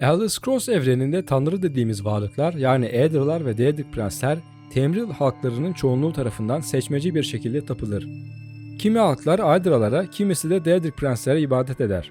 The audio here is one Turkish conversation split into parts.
Elder Scrolls evreninde tanrı dediğimiz varlıklar yani Aedir'lar ve Daedric prensler Temril halklarının çoğunluğu tarafından seçmeci bir şekilde tapılır. Kimi halklar Aedir'lara, kimisi de Daedric prenslere ibadet eder.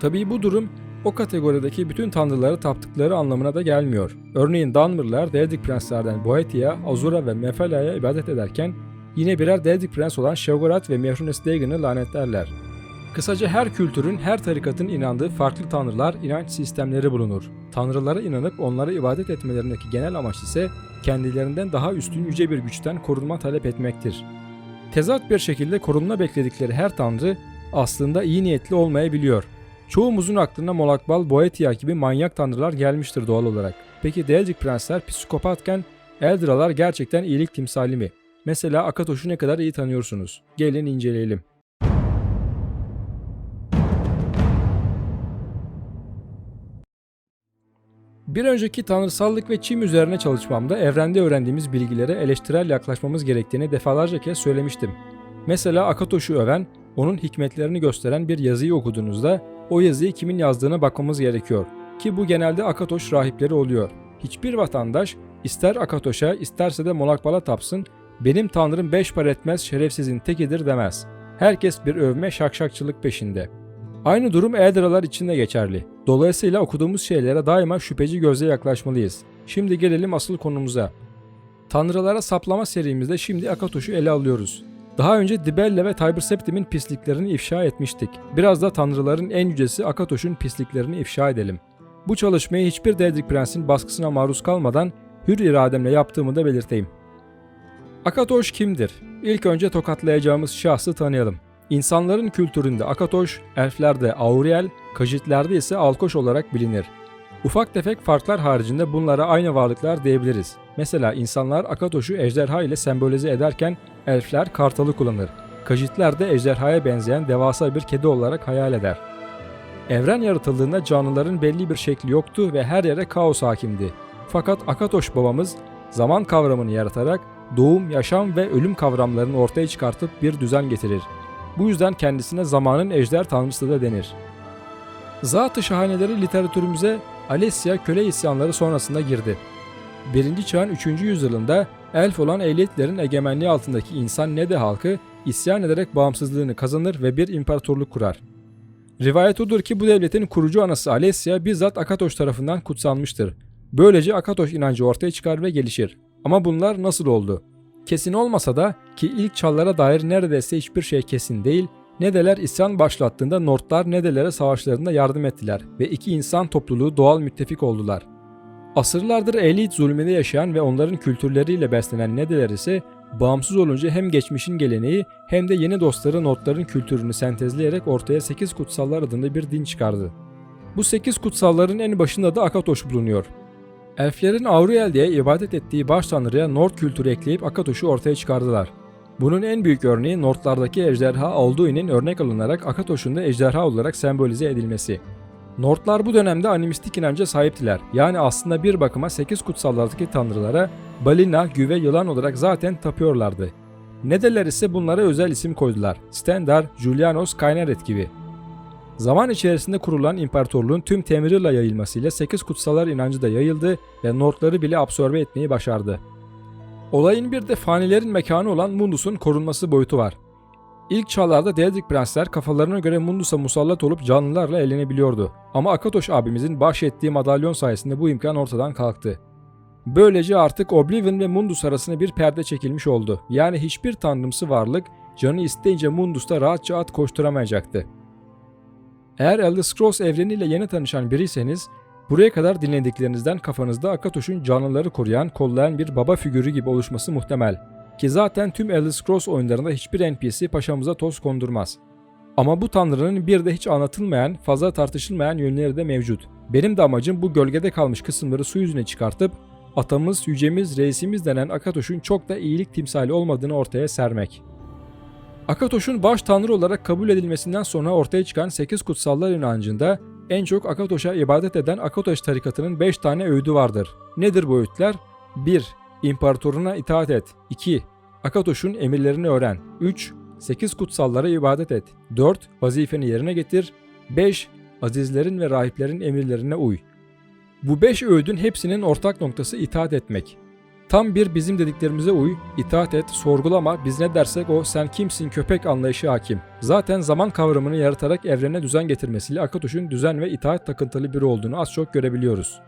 Tabii bu durum o kategorideki bütün tanrıları taptıkları anlamına da gelmiyor. Örneğin Dunmer'lar Daedric prenslerden Boetia, Azura ve Mephala'ya ibadet ederken yine birer Daedric prens olan Sheogorath ve Mehrunes Dagon'ı lanetlerler. Kısaca her kültürün, her tarikatın inandığı farklı tanrılar, inanç sistemleri bulunur. Tanrılara inanıp onlara ibadet etmelerindeki genel amaç ise kendilerinden daha üstün yüce bir güçten korunma talep etmektir. Tezat bir şekilde korunma bekledikleri her tanrı aslında iyi niyetli olmayabiliyor. Çoğumuzun aklına Molakbal, Boetia gibi manyak tanrılar gelmiştir doğal olarak. Peki Daedric prensler psikopatken Eldralar gerçekten iyilik timsali mi? Mesela Akatoş'u ne kadar iyi tanıyorsunuz? Gelin inceleyelim. Bir önceki tanrısallık ve çim üzerine çalışmamda evrende öğrendiğimiz bilgilere eleştirel yaklaşmamız gerektiğini defalarca kez söylemiştim. Mesela Akatoş'u öven, onun hikmetlerini gösteren bir yazıyı okuduğunuzda o yazıyı kimin yazdığına bakmamız gerekiyor. Ki bu genelde Akatoş rahipleri oluyor. Hiçbir vatandaş ister Akatoş'a isterse de Molakbal'a tapsın, benim tanrım beş para etmez şerefsizin tekidir demez. Herkes bir övme şakşakçılık peşinde. Aynı durum Eldralar için de geçerli. Dolayısıyla okuduğumuz şeylere daima şüpheci gözle yaklaşmalıyız. Şimdi gelelim asıl konumuza. Tanrılara saplama serimizde şimdi Akatoş'u ele alıyoruz. Daha önce Dibelle ve Tiber Septim'in pisliklerini ifşa etmiştik. Biraz da tanrıların en yücesi Akatoş'un pisliklerini ifşa edelim. Bu çalışmayı hiçbir Daedric Prens'in baskısına maruz kalmadan hür irademle yaptığımı da belirteyim. Akatoş kimdir? İlk önce tokatlayacağımız şahsı tanıyalım. İnsanların kültüründe Akatoş, elflerde Auriel, kajitlerde ise Alkoş olarak bilinir. Ufak tefek farklar haricinde bunlara aynı varlıklar diyebiliriz. Mesela insanlar Akatoş'u ejderha ile sembolize ederken elfler kartalı kullanır. Kajitler de ejderhaya benzeyen devasa bir kedi olarak hayal eder. Evren yaratıldığında canlıların belli bir şekli yoktu ve her yere kaos hakimdi. Fakat Akatoş babamız zaman kavramını yaratarak doğum, yaşam ve ölüm kavramlarını ortaya çıkartıp bir düzen getirir. Bu yüzden kendisine zamanın ejder tanrısı da denir. Zat-ı şahaneleri literatürümüze Alessia köle isyanları sonrasında girdi. 1. çağın 3. yüzyılında elf olan ehliyetlerin egemenliği altındaki insan Nede halkı isyan ederek bağımsızlığını kazanır ve bir imparatorluk kurar. Rivayet odur ki bu devletin kurucu anası Alessia bizzat Akatoş tarafından kutsanmıştır. Böylece Akatoş inancı ortaya çıkar ve gelişir. Ama bunlar nasıl oldu? Kesin olmasa da ki ilk çağlara dair neredeyse hiçbir şey kesin değil, Nedeler isyan başlattığında Nordlar Nedelere savaşlarında yardım ettiler ve iki insan topluluğu doğal müttefik oldular. Asırlardır elit zulmünde yaşayan ve onların kültürleriyle beslenen Nedeler ise bağımsız olunca hem geçmişin geleneği hem de yeni dostları Nordların kültürünü sentezleyerek ortaya 8 kutsallar adında bir din çıkardı. Bu 8 kutsalların en başında da Akatoş bulunuyor. Elflerin Auriel diye ibadet ettiği baş tanrıya Nord kültürü ekleyip Akatoş'u ortaya çıkardılar. Bunun en büyük örneği Nordlardaki ejderha Alduin'in örnek alınarak Akatoş'un da ejderha olarak sembolize edilmesi. Nordlar bu dönemde animistik inanca sahiptiler. Yani aslında bir bakıma 8 kutsallardaki tanrılara balina, güve, yılan olarak zaten tapıyorlardı. Nedeler ise bunlara özel isim koydular. Stendar, Julianos, Kaineret gibi. Zaman içerisinde kurulan imparatorluğun tüm Temir'la yayılmasıyla 8 kutsallar inancı da yayıldı ve Nordları bile absorbe etmeyi başardı. Olayın bir de fanilerin mekanı olan Mundus'un korunması boyutu var. İlk çağlarda Daedric prensler kafalarına göre Mundus'a musallat olup canlılarla eğlenebiliyordu. Ama Akatoş abimizin bahşettiği madalyon sayesinde bu imkan ortadan kalktı. Böylece artık Oblivion ve Mundus arasında bir perde çekilmiş oldu. Yani hiçbir tanrımsı varlık canı isteyince Mundus'ta rahatça at koşturamayacaktı. Eğer Elder Scrolls evreniyle yeni tanışan biriyseniz Buraya kadar dinlediklerinizden kafanızda Akatoş'un canlıları koruyan, kollayan bir baba figürü gibi oluşması muhtemel. Ki zaten tüm Elder Scrolls oyunlarında hiçbir NPC paşamıza toz kondurmaz. Ama bu tanrının bir de hiç anlatılmayan, fazla tartışılmayan yönleri de mevcut. Benim de amacım bu gölgede kalmış kısımları su yüzüne çıkartıp atamız, yücemiz, reisimiz denen Akatoş'un çok da iyilik timsali olmadığını ortaya sermek. Akatoş'un baş tanrı olarak kabul edilmesinden sonra ortaya çıkan 8 kutsallar inancında en çok Akatoş'a ibadet eden Akatoş tarikatının 5 tane öğüdü vardır. Nedir bu öğütler? 1. İmparatoruna itaat et. 2. Akatoş'un emirlerini öğren. 3. 8 kutsallara ibadet et. 4. Vazifeni yerine getir. 5. Azizlerin ve rahiplerin emirlerine uy. Bu beş öğüdün hepsinin ortak noktası itaat etmek. Tam bir bizim dediklerimize uy, itaat et, sorgulama, biz ne dersek o sen kimsin köpek anlayışı hakim. Zaten zaman kavramını yaratarak evrene düzen getirmesiyle Akatoş'un düzen ve itaat takıntılı biri olduğunu az çok görebiliyoruz.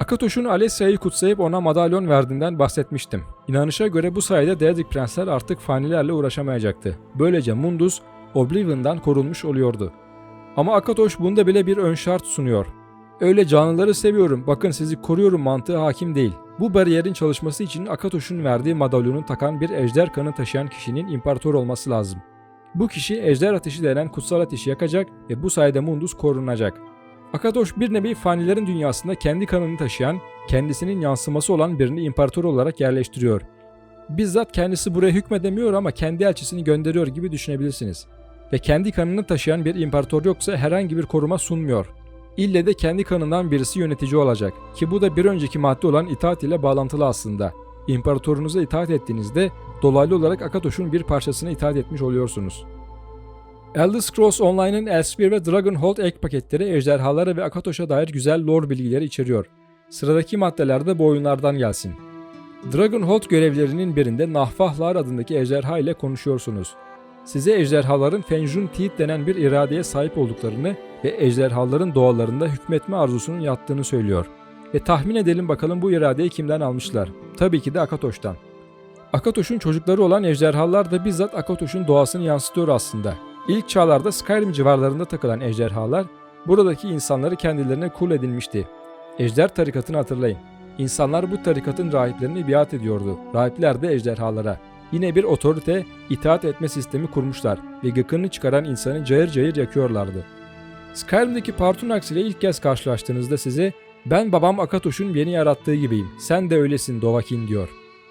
Akatoş'un Alessia'yı kutsayıp ona madalyon verdiğinden bahsetmiştim. İnanışa göre bu sayede Daedric prensler artık fanilerle uğraşamayacaktı. Böylece Mundus, Oblivion'dan korunmuş oluyordu. Ama Akatoş bunda bile bir ön şart sunuyor. Öyle canlıları seviyorum, bakın sizi koruyorum mantığı hakim değil. Bu bariyerin çalışması için Akatoş'un verdiği madalyonu takan bir ejder kanı taşıyan kişinin imparator olması lazım. Bu kişi ejder ateşi denen kutsal ateşi yakacak ve bu sayede Mundus korunacak. Akatoş bir nevi fanilerin dünyasında kendi kanını taşıyan, kendisinin yansıması olan birini imparator olarak yerleştiriyor. Bizzat kendisi buraya hükmedemiyor ama kendi elçisini gönderiyor gibi düşünebilirsiniz. Ve kendi kanını taşıyan bir imparator yoksa herhangi bir koruma sunmuyor. İlle de kendi kanından birisi yönetici olacak ki bu da bir önceki madde olan itaat ile bağlantılı aslında. İmparatorunuza itaat ettiğinizde dolaylı olarak Akatoş'un bir parçasına itaat etmiş oluyorsunuz. Elder Scrolls Online'ın Elsewhere ve Dragonhold ek paketleri ejderhalara ve Akatoş'a dair güzel lore bilgileri içeriyor. Sıradaki maddeler de bu oyunlardan gelsin. Dragonhold görevlerinin birinde Nahfahlar adındaki ejderha ile konuşuyorsunuz. Size ejderhaların Fenjun Teeth denen bir iradeye sahip olduklarını ve ejderhaların doğalarında hükmetme arzusunun yattığını söylüyor. Ve tahmin edelim bakalım bu iradeyi kimden almışlar? Tabii ki de Akatoş'tan. Akatoş'un çocukları olan ejderhalar da bizzat Akatoş'un doğasını yansıtıyor aslında. İlk çağlarda Skyrim civarlarında takılan ejderhalar buradaki insanları kendilerine kul edinmişti. Ejder tarikatını hatırlayın. İnsanlar bu tarikatın rahiplerini biat ediyordu. Rahipler de ejderhalara. Yine bir otorite, itaat etme sistemi kurmuşlar ve gıkını çıkaran insanı cayır cayır yakıyorlardı. Skyrim'deki Partunax ile ilk kez karşılaştığınızda size ben babam Akatoş'un beni yarattığı gibiyim, sen de öylesin Dovakin diyor.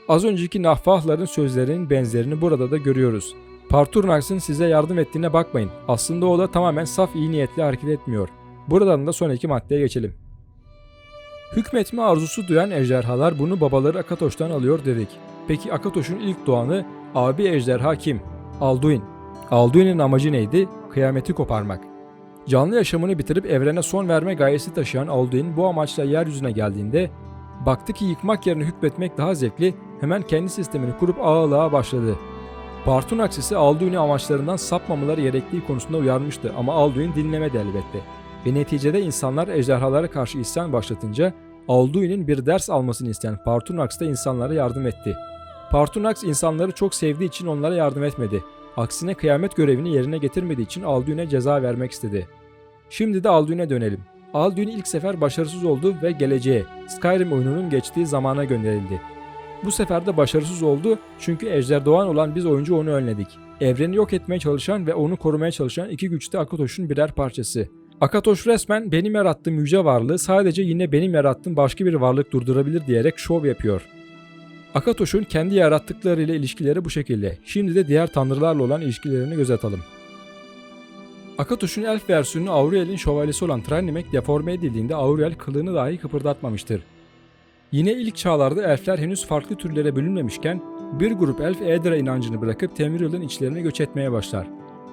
Az önceki Nahfahların sözlerinin benzerini burada da görüyoruz. Parturnax'ın size yardım ettiğine bakmayın. Aslında o da tamamen saf iyi niyetle hareket etmiyor. Buradan da sonraki maddeye geçelim. Hükmetme arzusu duyan ejderhalar bunu babaları Akatoş'tan alıyor dedik. Peki Akatoş'un ilk doğanı abi ejderha kim? Alduin. Alduin'in amacı neydi? Kıyameti koparmak. Canlı yaşamını bitirip evrene son verme gayesi taşıyan Alduin bu amaçla yeryüzüne geldiğinde baktı ki yıkmak yerine hükmetmek daha zevkli hemen kendi sistemini kurup ağalığa başladı. Partunax ise Alduin'i amaçlarından sapmamaları gerektiği konusunda uyarmıştı ama Alduin dinlemedi elbette. Ve neticede insanlar ejderhalara karşı isyan başlatınca Alduin'in bir ders almasını isteyen Partunax da insanlara yardım etti. Partunax insanları çok sevdiği için onlara yardım etmedi. Aksine kıyamet görevini yerine getirmediği için Alduin'e ceza vermek istedi. Şimdi de Alduin'e dönelim. Alduin ilk sefer başarısız oldu ve geleceğe, Skyrim oyununun geçtiği zamana gönderildi. Bu sefer de başarısız oldu çünkü Ejder Doğan olan biz oyuncu onu önledik. Evreni yok etmeye çalışan ve onu korumaya çalışan iki güçlü Akatoş'un birer parçası. Akatoş resmen benim yarattığım yüce varlığı sadece yine benim yarattığım başka bir varlık durdurabilir diyerek şov yapıyor. Akatoş'un kendi yarattıklarıyla ilişkileri bu şekilde. Şimdi de diğer tanrılarla olan ilişkilerini göz atalım. Akatoş'un elf versiyonu Auriel'in şövalyesi olan Tranimek deforme edildiğinde Auriel kılığını dahi kıpırdatmamıştır. Yine ilk çağlarda elfler henüz farklı türlere bölünmemişken bir grup elf Eğdra inancını bırakıp Temiril'in içlerine göç etmeye başlar.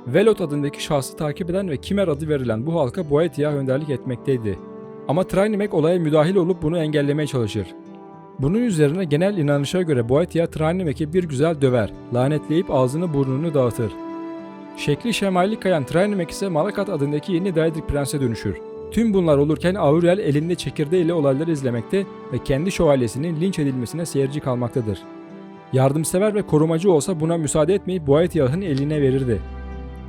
Velot adındaki şahsı takip eden ve Kimer adı verilen bu halka Boetia önderlik etmekteydi. Ama Tranimek olaya müdahil olup bunu engellemeye çalışır. Bunun üzerine genel inanışa göre Boetia Tranimek'i bir güzel döver, lanetleyip ağzını burnunu dağıtır. Şekli şemali kayan Tranimek ise Malakat adındaki yeni Daedric Prens'e dönüşür. Tüm bunlar olurken Auriel elinde çekirdeğiyle olayları izlemekte ve kendi şövalyesinin linç edilmesine seyirci kalmaktadır. Yardımsever ve korumacı olsa buna müsaade etmeyip Boetiah'ın eline verirdi.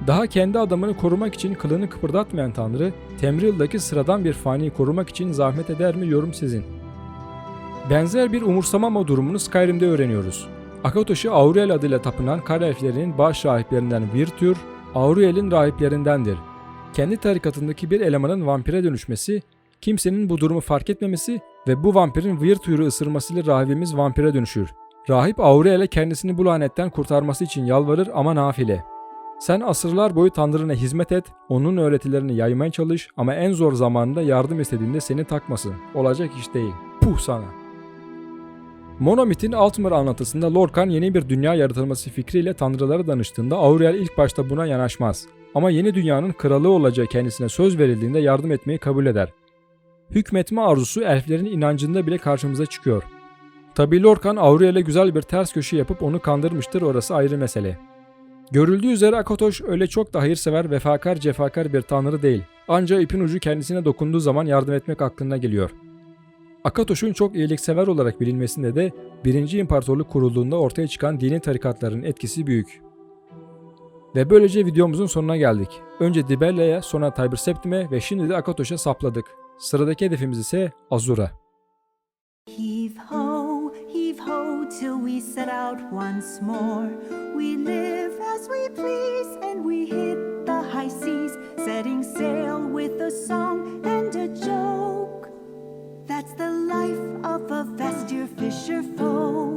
Daha kendi adamını korumak için kılını kıpırdatmayan Tanrı, Temril'daki sıradan bir faniyi korumak için zahmet eder mi yorum sizin. Benzer bir umursamama durumunu Skyrim'de öğreniyoruz. Akatoş'u Auriel adıyla tapınan kar elflerinin baş rahiplerinden Virtür, Auriel'in rahiplerindendir. Kendi tarikatındaki bir elemanın vampire dönüşmesi, kimsenin bu durumu fark etmemesi ve bu vampirin Virtür'ü ısırmasıyla rahibimiz vampire dönüşür. Rahip Auriel'e kendisini bu lanetten kurtarması için yalvarır ama nafile. Sen asırlar boyu Tanrı'na hizmet et, onun öğretilerini yaymaya çalış ama en zor zamanında yardım istediğinde seni takmasın. Olacak iş değil. Puh sana. Monomith'in Altmer anlatısında Lorcan yeni bir dünya yaratılması fikriyle tanrılara danıştığında Auriel ilk başta buna yanaşmaz. Ama yeni dünyanın kralı olacağı kendisine söz verildiğinde yardım etmeyi kabul eder. hükmetme arzusu elflerin inancında bile karşımıza çıkıyor. Tabi Lorcan Auriel'e güzel bir ters köşe yapıp onu kandırmıştır orası ayrı mesele. Görüldüğü üzere Akatoş öyle çok da hayırsever, vefakar, cefakar bir tanrı değil. Ancak ipin ucu kendisine dokunduğu zaman yardım etmek aklına geliyor. Akatoş'un çok iyiliksever olarak bilinmesinde de 1. İmparatorluk kurulduğunda ortaya çıkan dini tarikatların etkisi büyük. Ve böylece videomuzun sonuna geldik. Önce Dibella'ya, sonra Tiber Septim'e ve şimdi de Akatoş'a sapladık. Sıradaki hedefimiz ise Azura. Heave ho, heave ho, till we set out once more. We live as we please, and we hit the high seas. Bass, your fisher foe.